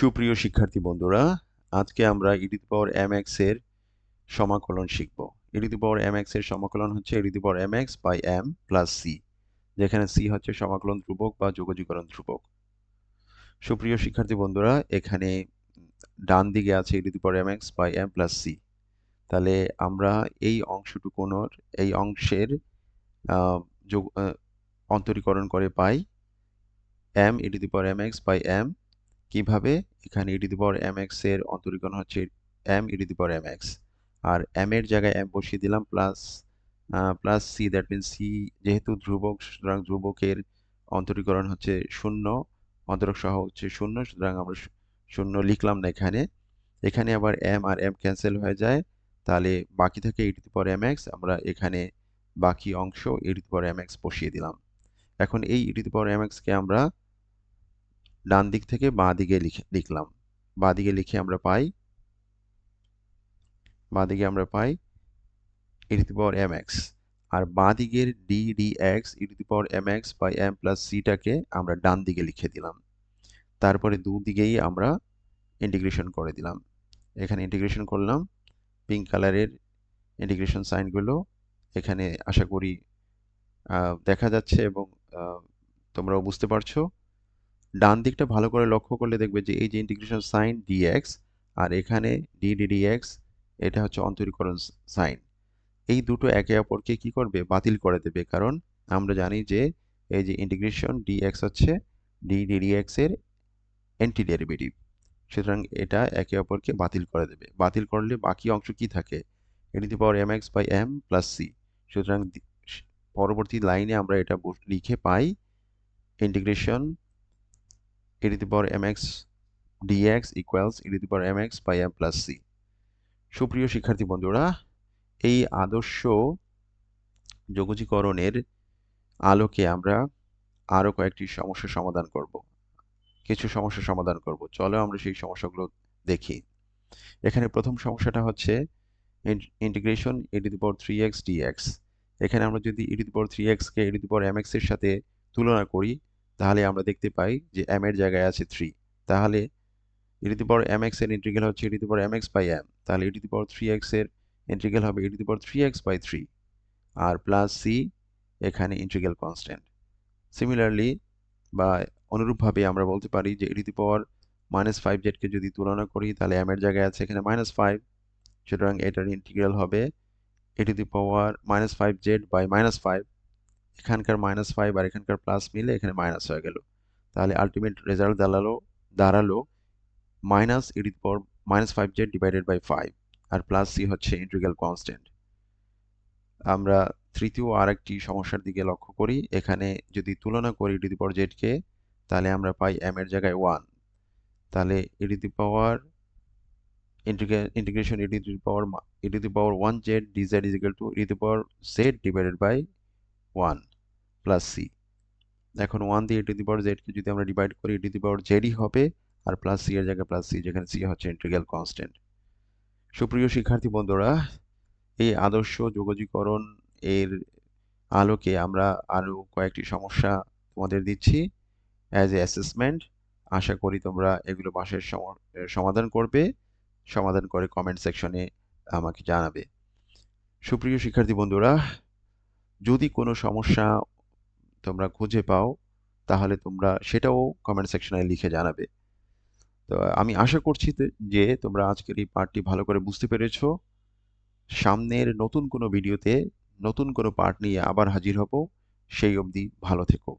সুপ্রিয় শিক্ষার্থী বন্ধুরা, আজকে আমরা ই পাওয়ার এম এক্সের সমাকলন শিখব। ই পাওয়ার এম এক্সের সমাকলন হচ্ছে E power M X by M plus C যেখানে সি হচ্ছে সমাকলন ধ্রুবক বা যোগজীকরণ ধ্রুবক। সুপ্রিয় শিক্ষার্থী বন্ধুরা, এখানে ডান দিকে আছে E power M X by M plus C তাহলে আমরা এই অংশটুকুনোর, এই অংশের যোগ অন্তরীকরণ করে পাই M E power M X by M কীভাবে? এখানে ই টু এম এক্সের অন্তরীকরণ হচ্ছে M E to M X R M এর জায়গায় এম বসিয়ে দিলাম plus plus C that mean C যেহেতু ধ্রুবক, সুতরাং ধ্রুবকের অন্তরীকরণ হচ্ছে শূন্য, অন্তরক সহ হচ্ছে শূন্য, সুতরাং আমরা শূন্য লিখলাম না এখানে। এখানে আবার এম আর এম ক্যান্সেল হয়ে যায়, তাহলে বাকি থাকে E to the power M X আমরা এখানে বাকি অংশ E to the power M X বসিয়ে দিলাম। এখন এই ই টু দি পাওয়ার এম এক্সকে আমরা ডান দিক থেকে বাঁ দিকে লিখে, লিখলাম। বাঁ দিকে লিখে আমরা পাই, বাঁ দিকে আমরা পাই E to the power M X আর বাঁ দিকের D D X E to the power M X by M plus সিটাকে আমরা ডান দিকে লিখে দিলাম। তারপরে দুদিকেই আমরা ইন্টিগ্রেশন করে দিলাম। এখানে ইন্টিগ্রেশন করলাম পিঙ্ক কালারের ইন্টিগ্রেশন সাইনগুলো এখানে আশা করি দেখা যাচ্ছে এবং তোমরাও বুঝতে পারছ। ডান দিকটা ভালো করে লক্ষ্য করলে দেখবে যে এই যে ইন্টিগ্রেশন সাইন ডিএক্স আর এখানে ডি ডি ডিএক্স এটা হচ্ছে অন্তরীকরণ সাইন এই দুটো একে অপরকে কি করবে? বাতিল করে দেবে। কারণ আমরা জানি যে এই যে ইন্টিগ্রেশন ডিএক্স হচ্ছে ডি ডি ডিএক্স এর অ্যান্টি ডেরিভেটিভ সুতরাং এটা একে অপরকে বাতিল করে দেবে। বাতিল করলে বাকি অংশ কি থাকে? এটি power M X by M plus C সুতরাং পরবর্তী লাইনে আমরা এটা লিখে পাই integration e to the power mx dx equals e to the power mx by m plus c সুপ্রিয় শিক্ষার্থী বন্ধুরা, এই আদর্শ যোগজীকরণের আলোকে আমরা আরও কয়েকটি সমস্যার সমাধান করব। কিছু সমস্যার সমাধান করব। চলো আমরা সেই সমস্যাগুলো দেখি। এখানে প্রথম সমস্যাটা হচ্ছে integration E to the power three X D X এখানে আমরা যদি ই টু থ্রি এক্সকে ই টু এম এক্সের সাথে তুলনা করি তাহলে আমরা দেখতে পাই যে এম এর জায়গায় আছে থ্রি তাহলে E to the power M এক্সের ইন্টিগ্রাল হচ্ছে E to the power M X by M তাহলে E to the power three এক্সের ইন্টিগ্রাল হবে E to the power three X by three R plus C এখানে integral constant similarly বা অনুরূপভাবে আমরা বলতে পারি যে E to the power minus five জেডকে যদি তুলনা করি, তাহলে এম এর জায়গায় আছে এখানে মাইনাস ফাইভ সুতরাং এটার ইন্টিগ্রাল হবে E to the power minus five Z by minus five এখানকার মাইনাস ফাইভ আর এখানকার প্লাস মিলে এখানে মাইনাস হয়ে গেল। তাহলে আলটিমেট রেজাল্ট দাঁড়াল দাঁড়াল minus E to power minus five Z divided by five R plus C হচ্ছে ইন্টিগ্রাল কনস্ট্যান্ট আমরা তৃতীয় আর একটি সমস্যার দিকে লক্ষ্য করি। এখানে যদি তুলনা করি ই টু দি জেডকে তাহলে আমরা পাই এম এর জায়গায় ওয়ান তাহলে E to the power integration E to power E to power one Z D Z is equal to E to power Z divided by one plus C এখন ওয়ান দিয়ে to the power জেডকে যদি আমরা divide করি two the পাওয়ার জেডই হবে, আর plus C এর জায়গায় plus C যেখানে সি হচ্ছে ইন্টিগ্রাল কনস্ট্যান্ট সুপ্রিয় শিক্ষার্থী বন্ধুরা, এই আদর্শ যোগজীকরণ এর আলোকে আমরা আরও কয়েকটি সমস্যা তোমাদের দিচ্ছি। অ্যাজ এ অ্যাসেসমেন্ট আশা করি তোমরা এগুলো বাসায় সমাধান করবে, সমাধান করে কমেন্ট সেকশনে আমাকে জানাবে। সুপ্রিয় শিক্ষার্থী বন্ধুরা, যদি কোনো সমস্যা তোমরা খুঁজে পাও, তাহলে তোমরা সেটাও কমেন্ট সেকশনে লিখে জানাবে। তো আমি আশা করছি যে তোমরা আজকের এই পার্টটি ভালো করে বুঝতে পেরেছ। সামনের নতুন কোনো ভিডিওতে নতুন কোনো পার্ট নিয়ে আবার হাজির হব। সেই অবধি ভালো থেকো।